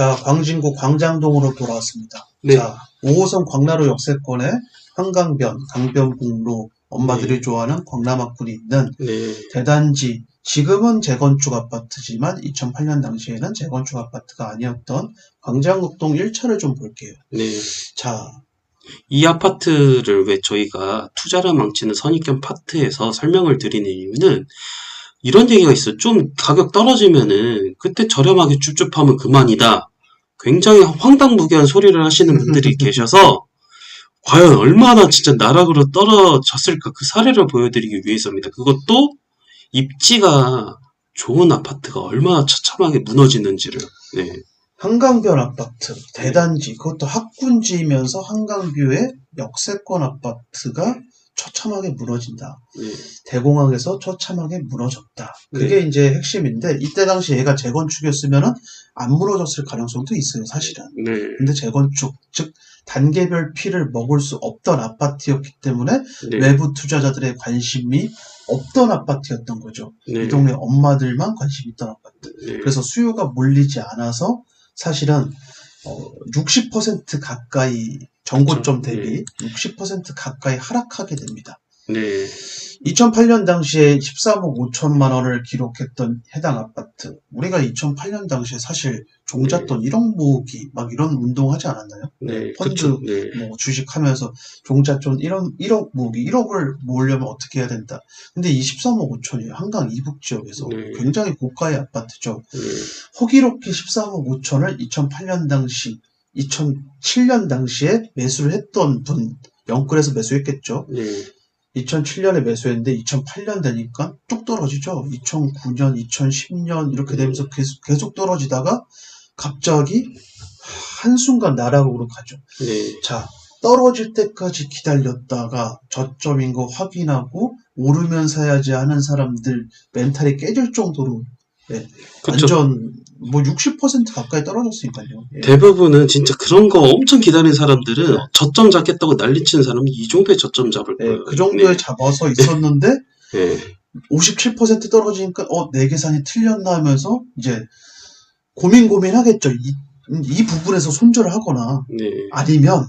자, 광진구 광장동으로 돌아왔습니다. 네. 자, 5호선 광나루 역세권에 한강변, 강변북로 엄마들이 네. 좋아하는 광남학군이 있는 네. 대단지 지금은 재건축 아파트지만 2008년 당시에는 재건축 아파트가 아니었던 광장극동 1차를 좀 볼게요. 네. 자, 이 아파트를 왜 저희가 투자를 망치는 선입견 파트에서 설명을 드리는 이유는 이런 얘기가 있어요. 좀 가격 떨어지면은 그때 저렴하게 줍줍하면 그만이다. 굉장히 황당무계한 소리를 하시는 분들이 계셔서 과연 얼마나 진짜 나락으로 떨어졌을까 그 사례를 보여드리기 위해서입니다. 그것도 입지가 좋은 아파트가 얼마나 처참하게 무너지는지를. 네. 한강변 아파트, 대단지, 그것도 학군지이면서 한강뷰의 역세권 아파트가 처참하게 무너진다. 네. 대공항에서 처참하게 무너졌다. 그게 이제 핵심인데 이때 당시 얘가 재건축이었으면은 안 무너졌을 가능성도 있어요, 사실은. 네. 근데 재건축, 즉 단계별 피를 먹을 수 없던 아파트였기 때문에 네. 외부 투자자들의 관심이 없던 아파트였던 거죠. 네. 이 동네 엄마들만 관심 있던 아파트. 네. 그래서 수요가 몰리지 않아서 사실은 어, 60% 가까이 전고점 그렇죠. 대비 60% 가까이 하락하게 됩니다. 네. 2008년 당시에 13억 5천만 원을 기록했던 해당 아파트. 우리가 2008년 당시에 사실 종잣돈 1억 모으기 막 이런 운동 하지 않았나요? 네. 펀드. 네. 뭐 주식하면서 종잣돈 1억, 1억 모으기, 1억을 모으려면 어떻게 해야 된다. 근데 이 13억 5천이 한강 이북 지역에서 네. 굉장히 고가의 아파트죠. 네. 호기롭게 14억 5천을 2008년 당시, 2007년 당시에 매수를 했던 분, 영끌에서 매수했겠죠. 네. 2007년에 매수했는데 2008년 되니까 뚝 떨어지죠. 2009년, 2010년 이렇게 되면서 계속, 계속 떨어지다가 갑자기 한순간 나락으로 가죠. 네. 자, 떨어질 때까지 기다렸다가 저점인 거 확인하고 오르면 사야지 하는 사람들 멘탈이 깨질 정도로 네, 그쵸. 완전 뭐 60% 가까이 떨어졌으니까요. 예. 대부분은 진짜 그런 거 엄청 기다리는 사람들은 저점 잡겠다고 난리치는 사람이 이 정도의 저점 잡을 네, 거예요. 그 정도에 잡아서 있었는데 네. 57% 떨어지니까 어 내 계산이 틀렸나 하면서 이제 고민 고민하겠죠. 이, 이 부분에서 손절을 하거나 네. 아니면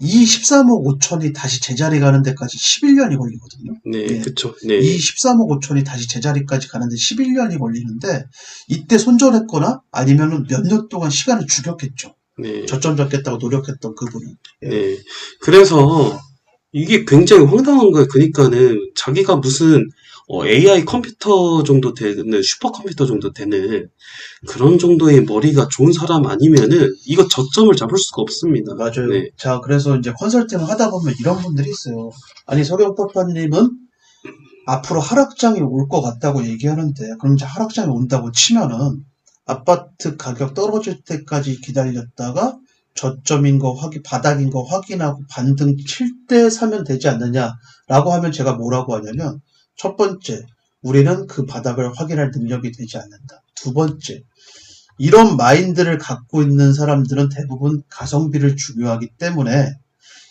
이 13억 5천이 다시 제자리 가는 데까지 11년이 걸리거든요. 네. 네. 그쵸. 네. 이 13억 5천이 다시 제자리까지 가는데 11년이 걸리는데 이때 손절했거나 아니면은 몇 년 동안 시간을 죽였겠죠. 네. 저점 잡겠다고 노력했던 그분이. 예. 네. 그래서 이게 굉장히 황당한 거예요. 그러니까는 자기가 무슨 어, AI 컴퓨터 정도 되는 슈퍼컴퓨터 정도 되는 그런 정도의 머리가 좋은 사람 아니면은 이거 저점을 잡을 수가 없습니다. 맞아요. 네. 자, 그래서 이제 컨설팅을 하다 보면 이런 분들이 있어요. 아니, 서경파파님은 앞으로 하락장이 올 것 같다고 얘기하는데, 그럼 이제 하락장이 온다고 치면은 아파트 가격 떨어질 때까지 기다렸다가 저점인 거 확인, 바닥인 거 확인하고 반등 칠 때 사면 되지 않느냐라고 하면 제가 뭐라고 하냐면, 첫 번째, 우리는 그 바닥을 확인할 능력이 되지 않는다. 두 번째, 이런 마인드를 갖고 있는 사람들은 대부분 가성비를 중요하기 때문에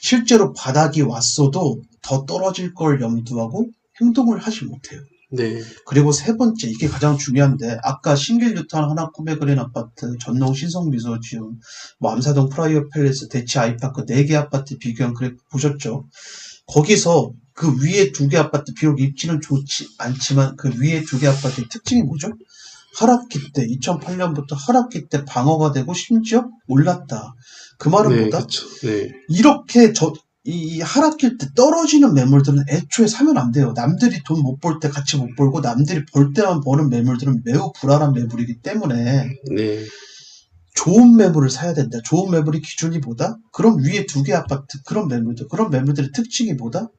실제로 바닥이 왔어도 더 떨어질 걸 염두하고 행동을 하지 못해요. 네. 그리고 세 번째, 이게 가장 중요한데, 아까 신길 뉴턴 하나 꿈에 그린 아파트, 전농 신성미소 지음, 뭐 암사동 프라이어 팰리스, 대치 아이파크 네 개 아파트 비교한 그래프 보셨죠? 거기서 그 위에 두 개 아파트, 비록 입지는 좋지 않지만 그 위에 두 개 아파트의 특징이 뭐죠? 하락기 때, 2008년부터 하락기 때 방어가 되고 심지어 올랐다. 그 말은 네. 뭐다? 그쵸. 네. 이렇게 저, 이, 이 하락길 때 떨어지는 매물들은 애초에 사면 안 돼요. 남들이 돈 못 벌 때 같이 못 벌고 남들이 벌 때만 버는 매물들은 매우 불안한 매물이기 때문에 네. 좋은 매물을 사야 된다. 좋은 매물의 기준이 뭐다? 그럼 위에 두 개 아파트, 그런 매물들, 그런 매물들의 특징이 뭐다?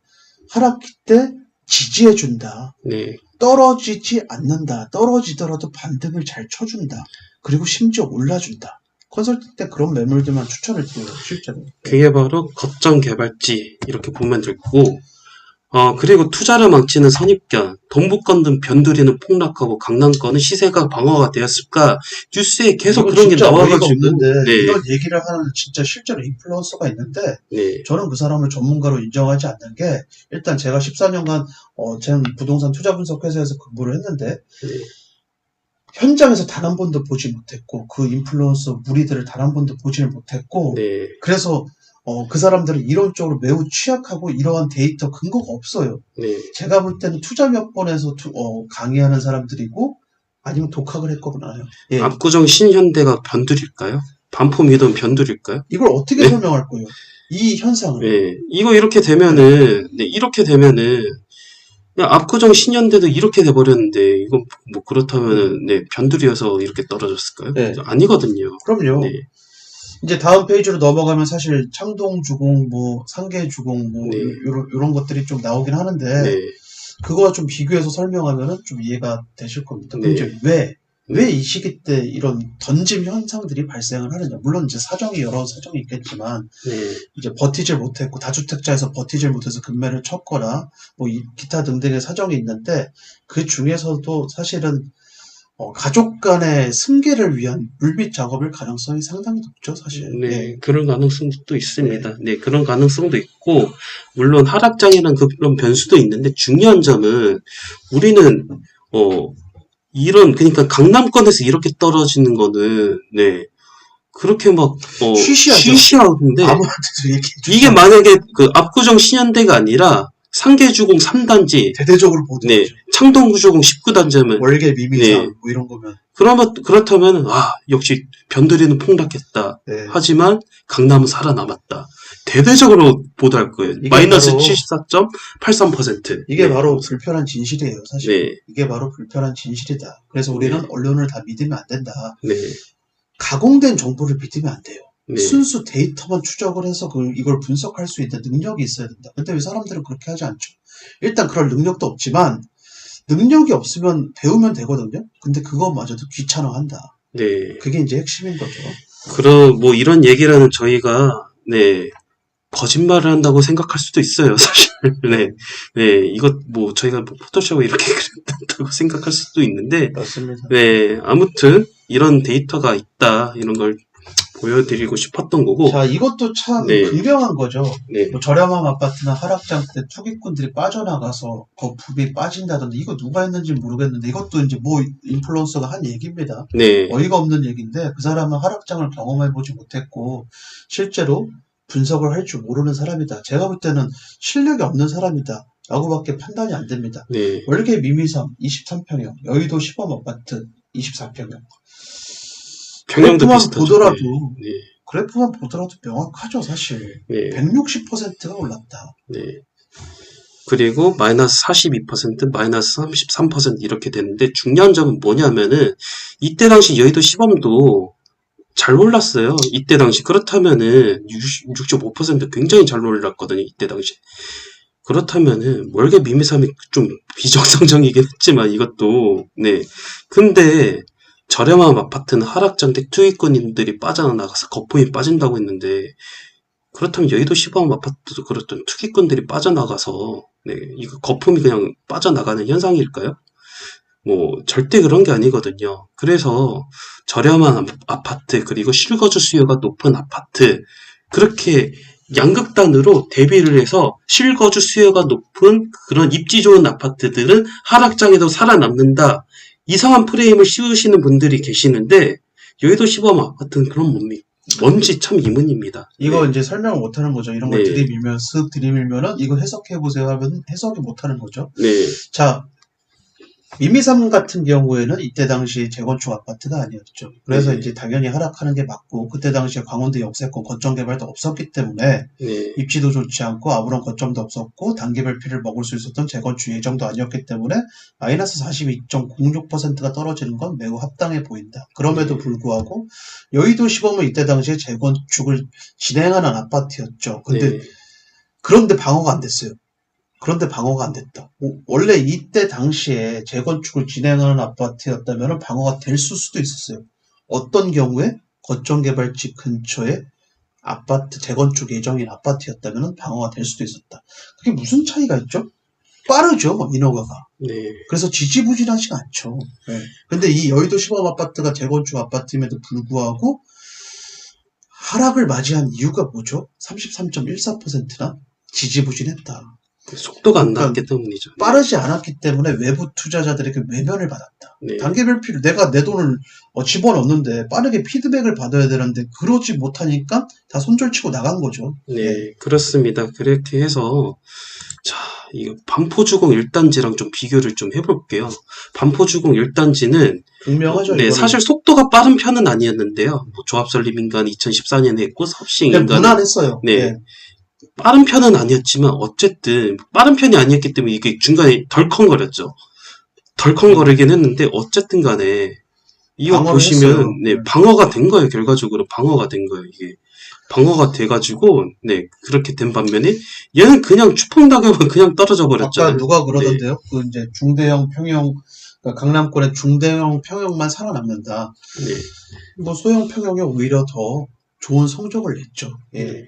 하락기 때 지지해 준다. 네. 떨어지지 않는다. 떨어지더라도 반등을 잘 쳐준다. 그리고 심지어 올라준다. 컨설팅 때 그런 매물들만 추천을 드려요, 실제로. 그게 바로 거점 개발지 이렇게 보면 되고 어 그리고 투자를 망치는 선입견 동북권 등 변두리는 폭락하고 강남권은 시세가 방어가 되었을까? 뉴스에 계속 그런 게 나와가지고. 네, 이런 얘기를 하는 진짜 실제로 인플루언서가 있는데 네, 저는 그 사람을 전문가로 인정하지 않는 게 일단 제가 14년간 어, 제 부동산 투자 분석 회사에서 근무를 했는데 네. 현장에서 단 한 번도 보지 못했고 그 인플루언서 무리들을 단 한 번도 보지를 못했고 네, 그래서 어, 그 사람들은 이론적으로 매우 취약하고 이러한 데이터 근거가 없어요. 네, 제가 볼 때는 투자 몇 번에서 투- 어, 강의하는 사람들이고 아니면 독학을 했거나 예. 압구정 신현대가 변두릴까요? 반포미돈 변두릴까요? 이걸 어떻게 네. 설명할 거예요? 이 현상을 네, 이거 이렇게 되면은, 네, 이렇게 되면은, 압구정 신현대도 이렇게 돼버렸는데, 이건 뭐 그렇다면은, 네, 변두리여서 이렇게 떨어졌을까요? 네. 아니거든요. 그럼요. 네, 이제 다음 페이지로 넘어가면 사실 창동 주공, 뭐 상계 주공, 뭐 네. 요런 요런 것들이 좀 나오긴 하는데 네, 그거와 좀 비교해서 설명하면은 좀 이해가 되실 겁니다. 네. 문제 왜? 네. 왜이 시기 때 이런 던짐 현상들이 발생을 하느냐? 물론 이제 사정이 여러 사정이 있겠지만 네, 이제 버티질 못했고 다주택자에서 버티질 못해서 금매를 쳤거나 뭐 이- 기타 등등의 사정이 있는데 그 중에서도 사실은 어, 가족 간의 승계를 위한 물밑 작업일 가능성이 상당히 높죠, 사실. 네, 예. 그런 가능성도 있습니다. 네, 그런 가능성도 있고, 물론 하락장이라는 그런 변수도 있는데, 중요한 점은, 우리는, 어, 이런, 그러니까 강남권에서 이렇게 떨어지는 거는, 네, 그렇게 막, 어, 쉬쉬하죠. 쉬쉬하는데, 이게 만약에 그 압구정 신현대가 아니라, 상계주공 3단지, 대대적으로 보도 네, 창동구주공 19단지면, 월계 미미상 네. 뭐 이런 거면 그러면, 그렇다면, 아, 역시 변두리는 폭락했다. 네. 하지만 강남은 살아남았다. 대대적으로 보도할 거예요. 이게 마이너스 바로- 74.83%. 이게 네. 바로 불편한 진실이에요, 사실. 네, 이게 바로 불편한 진실이다. 그래서 우리는 네. 언론을 다 믿으면 안 된다. 네, 가공된 정보를 믿으면 안 돼요. 네, 순수 데이터만 추적을 해서 그 이걸 분석할 수 있는 능력이 있어야 된다. 근데 왜 사람들은 그렇게 하지 않죠? 일단 그럴 능력도 없지만 능력이 없으면 배우면 되거든요. 근데 그것마저도 귀찮아한다. 네. 그게 이제 핵심인 거죠. 그런, 뭐, 이런 얘기라는 저희가, 네, 거짓말을 한다고 생각할 수도 있어요, 사실. 네, 네, 이것, 뭐, 저희가 뭐 포토샵을 이렇게 그렸다고 생각할 수도 있는데, 맞습니다. 네, 아무튼, 이런 데이터가 있다, 이런 걸 보여드리고 싶었던 거고, 자, 이것도 참 네. 분명한 거죠. 네, 뭐 저렴한 아파트나 하락장 때 투기꾼들이 빠져나가서 거품이 빠진다든지 이거 누가 했는지 모르겠는데 이것도 이제 뭐 인플루언서가 한 얘기입니다. 네, 어이가 없는 얘기인데 그 사람은 하락장을 경험해보지 못했고 실제로 분석을 할 줄 모르는 사람이다. 제가 볼 때는 실력이 없는 사람이다. 라고밖에 판단이 안 됩니다. 네, 월계 미미섬 23평형, 여의도 시범 아파트 24평형. 평형도 그래프만 비슷하죠. 보더라도 네, 그래프만 보더라도 명확하죠, 사실. 네, 160%가 올랐다. 네. 그리고 마이너스 42%, 마이너스 33% 이렇게 되는데 중요한 점은 뭐냐면은 이때 당시 여의도 시범도 잘 올랐어요. 이때 당시 그렇다면은 65% 굉장히 잘 올랐거든요. 이때 당시. 그렇다면은 월계 미미삼이 좀 비정상적이긴 했지만 이것도 네. 근데 저렴한 아파트는 하락장대 투기꾼들이 빠져나가서 거품이 빠진다고 했는데 그렇다면 여의도 시범 아파트도 그렇던 투기꾼들이 빠져나가서 네, 이거 거품이 그냥 빠져나가는 현상일까요? 뭐 절대 그런 게 아니거든요. 그래서 저렴한 아파트 그리고 실거주 수요가 높은 아파트 그렇게 양극단으로 대비를 해서 실거주 수요가 높은 그런 입지 좋은 아파트들은 하락장에도 살아남는다. 이상한 프레임을 씌우시는 분들이 계시는데 여의도 시범 아파트는 그런 뭡니까? 뭔지 참 의문입니다. 이거 네. 이제 설명을 못 하는 거죠. 이런 걸 네. 들이밀면, 쓱 들이밀면은 이거 해석해 보세요 하면 해석이 못 하는 거죠. 네, 자, 미미삼 같은 경우에는 이때 당시 재건축 아파트가 아니었죠. 그래서 네. 이제 당연히 하락하는 게 맞고, 그때 당시에 강원도 역세권 거점 개발도 없었기 때문에 네, 입지도 좋지 않고 아무런 거점도 없었고 단기별 피를 먹을 수 있었던 재건축 예정도 아니었기 때문에 마이너스 42.06%가 떨어지는 건 매우 합당해 보인다. 그럼에도 불구하고 여의도 시범은 이때 당시에 재건축을 진행하는 아파트였죠. 근데 네, 그런데 방어가 안 됐어요. 그런데 방어가 안 됐다. 오, 원래 이때 당시에 재건축을 진행하는 아파트였다면 방어가 될 수도 있었어요. 어떤 경우에 거점 개발지 근처에 아파트 재건축 예정인 아파트였다면 방어가 될 수도 있었다. 그게 무슨 차이가 있죠? 빠르죠, 인허가가. 네, 그래서 지지부진하지가 않죠. 근데 이 여의도 시범 아파트가 재건축 아파트임에도 불구하고 하락을 맞이한 이유가 뭐죠? 33.14%나 지지부진했다. 속도가 안 그러니까 나왔기 때문이죠. 빠르지 않았기 때문에 외부 투자자들에게 외면을 받았다. 네. 단계별 필요, 내가 내 돈을 어, 집어넣는데 빠르게 피드백을 받아야 되는데 그러지 못하니까 다 손절치고 나간 거죠. 네, 그렇습니다. 그렇게 해서, 자, 이거 반포주공 1단지랑 좀 비교를 좀 해볼게요. 반포주공 1단지는, 분명하죠. 네, 이거는. 사실 속도가 빠른 편은 아니었는데요. 뭐 조합설립 인간 2014년에 했고, 섭싱 그냥 인간 무난했어요. 네. 예. 빠른 편은 아니었지만, 어쨌든, 빠른 편이 아니었기 때문에 이게 중간에 덜컹거렸죠. 덜컹거리긴 했는데, 어쨌든 간에, 이거 보시면. 네, 방어가 된 거예요, 결과적으로. 방어가 된 거예요, 이게. 방어가 돼가지고, 네, 그렇게 된 반면에, 얘는 그냥 추풍 낙엽은 그냥 떨어져 아까 버렸잖아요. 누가 그러던데요? 그 이제 중대형 평형, 그러니까 강남권의 중대형 평형만 살아남는다. 네, 뭐 소형 평형이 오히려 더 좋은 성적을 냈죠. 예. 네.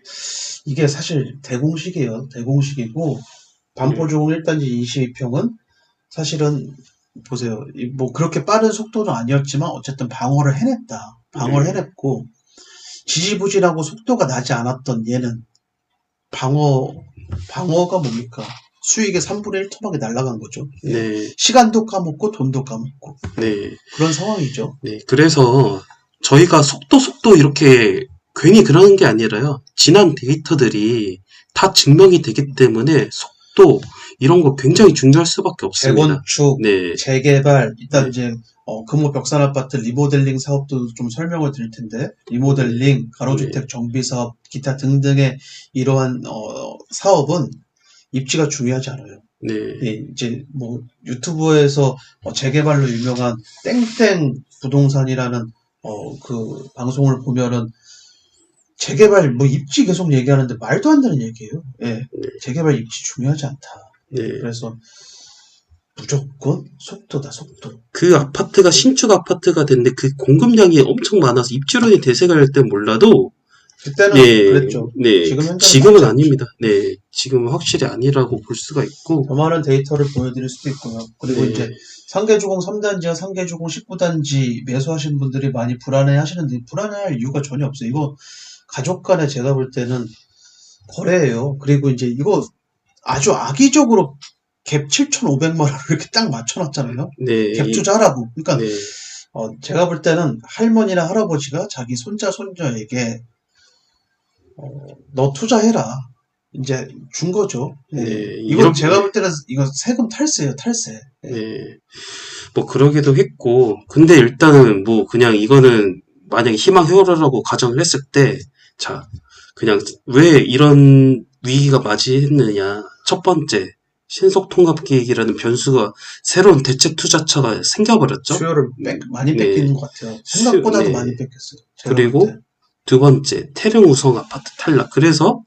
이게 사실 대공식이에요. 대공식이고 반포주공 1단지 22평은 사실은 보세요. 이뭐 그렇게 빠른 속도는 아니었지만 어쨌든 방어를 해냈다. 방어를 네. 해냈고 지지부진하고 속도가 나지 않았던 얘는 방어 방어가 뭡니까? 수익의 3분의 1 토막이 날아간 거죠. 예. 네, 시간도 까먹고 돈도 까먹고 네, 그런 상황이죠. 네. 그래서, 저희가 속도, 속도 이렇게 괜히 그러는 게 아니라요. 지난 데이터들이 다 증명이 되기 때문에, 속도, 이런 거 굉장히 중요할 수밖에 없습니다. 재건축, 네, 재개발, 일단 네. 이제, 어, 금호 벽산 아파트 리모델링 사업도 좀 설명을 드릴 텐데, 리모델링, 가로주택 네. 정비 사업, 기타 등등의 이러한, 어, 사업은 입지가 중요하지 않아요. 네, 예, 이제 뭐 유튜브에서 어, 재개발로 유명한 땡땡 부동산이라는 어, 그 방송을 보면은 재개발 뭐 입지 계속 얘기하는데 말도 안 되는 얘기예요. 예. 재개발 입지 중요하지 않다. 네. 그래서 무조건 속도다, 속도. 그 아파트가 신축 아파트가 됐는데 그 공급량이 엄청 많아서 입주론이 대세갈 때 몰라도 그때는 네, 그랬죠. 네, 지금 지금은 아닙니다. 네, 지금은 확실히 아니라고 볼 수가 있고, 더 많은 데이터를 보여드릴 수도 있고요. 그리고 네. 이제 상계주공 3단지와 상계주공 19단지 매수하신 분들이 많이 불안해 하시는데 불안해할 이유가 전혀 없어요. 이거 가족 간에 제가 볼 때는 거래예요. 그리고 이제 이거 아주 악의적으로 갭 7,500만 원을 이렇게 딱 맞춰놨잖아요. 네, 갭 이- 투자하라고. 그러니까 네, 어, 제가 볼 때는 할머니나 할아버지가 자기 손자 손녀에게 어, 너 투자해라. 이제 준 거죠. 예. 네, 이건 이렇게- 제가 볼 때는 이거 세금 탈세예요, 탈세. 예. 네, 뭐 그러기도 했고, 근데 일단은 뭐 그냥 이거는 만약에 희망 헤어라라고 가정을 했을 때, 자, 그냥 왜 이런 위기가 맞이했느냐. 첫 번째, 신속 통합 계획이라는 변수가 새로운 대체 투자처가 생겨버렸죠. 수요를 뺏- 많이 네. 뺏기는 것 같아요. 생각보다도 수- 네. 많이 뺏겼어요. 그리고 볼 때. 두 번째, 태릉 우성 아파트 탈락. 그래서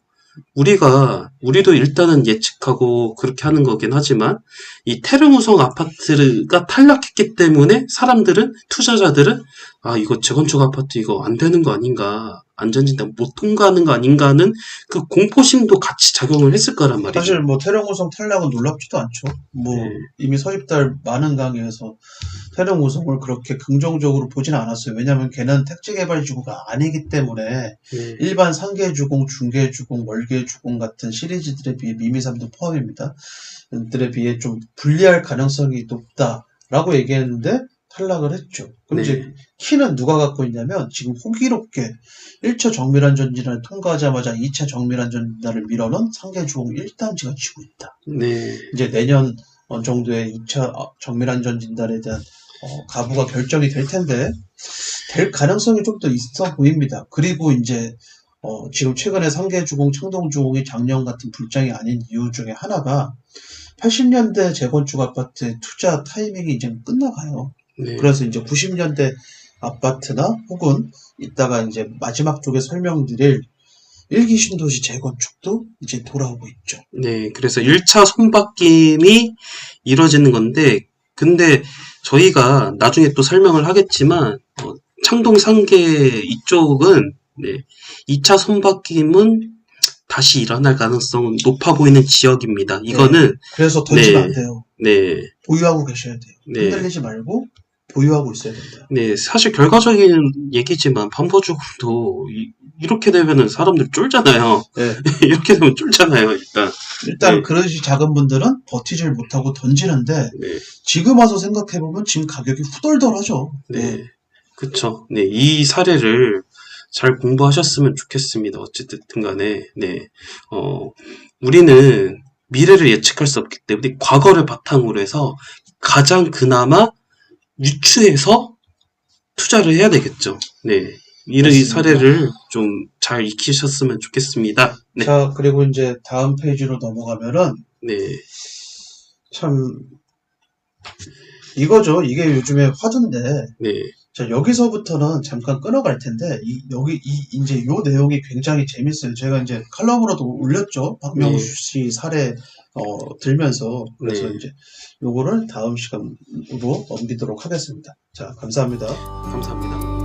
우리가, 우리도 일단은 예측하고 그렇게 하는 거긴 하지만, 이 태릉 우성 아파트가 탈락했기 때문에 사람들은, 투자자들은, 아, 이거 재건축 아파트 이거 안 되는 거 아닌가, 안전진단 못 통과하는 거 아닌가 하는 그 공포심도 같이 작용을 했을 거란 말이죠. 사실 뭐 태릉우성 탈락은 놀랍지도 않죠. 뭐 네. 이미 서입달 많은 강의에서 태릉우성을 그렇게 긍정적으로 보진 않았어요. 왜냐하면 걔는 택지개발지구가 아니기 때문에 네. 일반 상계주공, 중계주공, 월계주공 같은 시리즈들에 비해 미미삼도 포함입니다. 들에 비해 좀 불리할 가능성이 높다라고 얘기했는데 탈락을 했죠. 그럼 네. 이제 키는 누가 갖고 있냐면 지금 호기롭게 1차 정밀안 전진을 통과하자마자 2차 정밀안 전진을 밀어넣은 상계주공 1단지가 쥐고 있다. 네. 이제 내년 어, 정도에 2차 정밀안 전진단에 대한 어, 가부가 결정이 될 텐데 될 가능성이 좀 더 있어 보입니다. 그리고 이제 어, 지금 최근에 상계주공, 청동주공이 작년 같은 불장이 아닌 이유 중에 하나가 80년대 재건축 아파트 투자 타이밍이 이제 끝나가요. 네. 그래서 이제 90년대 아파트나 혹은 이따가 이제 마지막 쪽에 설명드릴 일기 신도시 재건축도 이제 돌아오고 있죠. 네, 그래서 1차 손바뀜이 이루어지는 건데, 근데 저희가 나중에 또 설명을 하겠지만, 어, 창동 상계 이쪽은, 네, 2차 손바뀜은 다시 일어날 가능성은 높아 보이는 지역입니다. 이거는, 그래서 던지면 네. 안 돼요. 네, 보유하고 계셔야 돼요. 네. 흔들리지 말고 보유하고 있어야 된다. 네, 사실 결과적인 얘기지만, 반포주공도 이, 렇게 되면은 사람들 쫄잖아요. 네. 이렇게 되면 쫄잖아요, 일단. 일단 네. 그릇이 작은 분들은 버티질 못하고 던지는데 네. 지금 와서 생각해 보면 지금 가격이 후덜덜하죠. 네. 그쵸. 네. 이 사례를 잘 공부하셨으면 좋겠습니다. 어쨌든 간에. 네. 어, 우리는 미래를 예측할 수 없기 때문에 과거를 바탕으로 해서 가장 그나마 유추해서 투자를 해야 되겠죠. 네. 이런 이. 사례를 좀 잘 익히셨으면 좋겠습니다. 네. 자 그리고 이제 다음 페이지로 넘어가면은 네. 참 이거죠. 이게 요즘에 화두인데 네. 자 여기서부터는 잠깐 끊어갈 텐데 이 여기 이 이제 요 내용이 굉장히 재밌어요. 제가 이제 칼럼으로도 올렸죠. 박명수 네. 씨 사례 어 들면서 그래서 네. 이제 요거를 다음 시간으로 넘기도록 하겠습니다. 자 감사합니다. 감사합니다.